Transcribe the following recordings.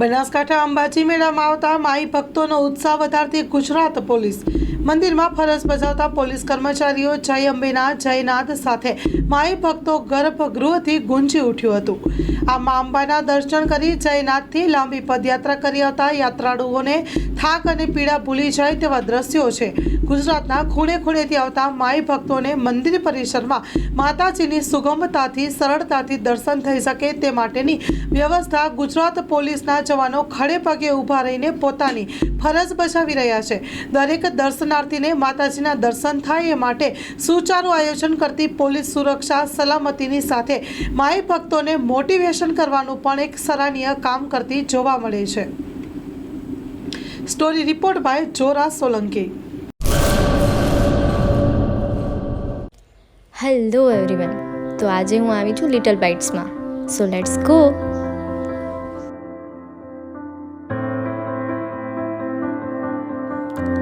બનાસકાંઠા અંબાજી મેળામાં આવતા માઈ ભક્તોનો ઉત્સાહ વધારતી ગુજરાત પોલીસ. મંદિરમાં ફરજ બજાવતા પોલીસ કર્મચારીઓ જય અંબેના જયનાથ સાથે માઈ ભક્તો ગર્ભગૃહથી ગુંજી ઉઠ્યું હતું. આ મા અંબાના દર્શન કરી જયનાથથી લાંબી પદયાત્રા કરી આવતા યાત્રાળુઓને થાક અને પીડા ભૂલી જાય તેવા દ્રશ્યો છે. ગુજરાતના ખૂણે ખૂણેથી આવતા માઈ ભક્તોને મંદિર પરિસરમાં માતાજીની સુગમતાથી, સરળતાથી દર્શન થઈ શકે તે માટેની વ્યવસ્થા ગુજરાત પોલીસના જવાનો ખડે પગે ઊભા રહીને પોતાની ફરજ બજાવી રહ્યા છે. દરેક દર્શનાર્થીને માતાજીના દર્શન થાય એ માટે સુચારું આયોજન કરતી પોલીસ સુરક્ષા સલામતીની સાથે માય ભક્તોને મોટિવેશન કરવાનું પણ એક સરાહનીય કામ કરતી જોવા મળે છે. Story report by Jora Solanki. Hello everyone તો આજે હું આવી છું લિટલ બાઇટ્સમાં સો લેટ્સ ગો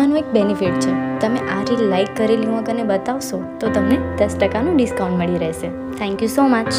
આનું એક બેનિફિટ છે. તમે આ રીલ લાઇક કરેલી હું કને બતાવશો તો તમને દસ ટકાનું ડિસ્કાઉન્ટ મળી રહેશે. Thank you so much